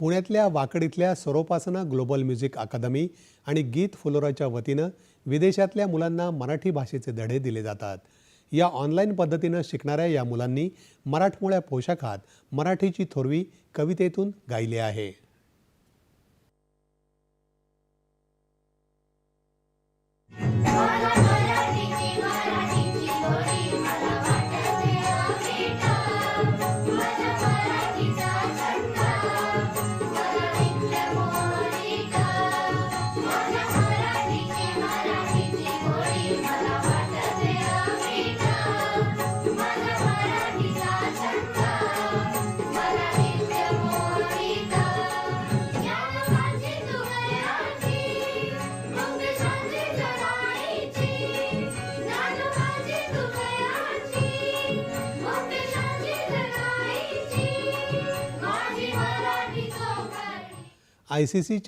पुण्यातल्या वाकड इथल्या सरोपासना global music अकादमी आणि गीत फुलोराच्या वतीनं विदेशातल्या मुलांना मराठी भाषेचे धडे दिले जातात. या ऑनलाईन पद्धतीनं शिकणाऱ्या या मुलांनी मराठमोळ्या पोशाखात मराठीची थोरवी कवितेतून गायली आहे. ICC Champions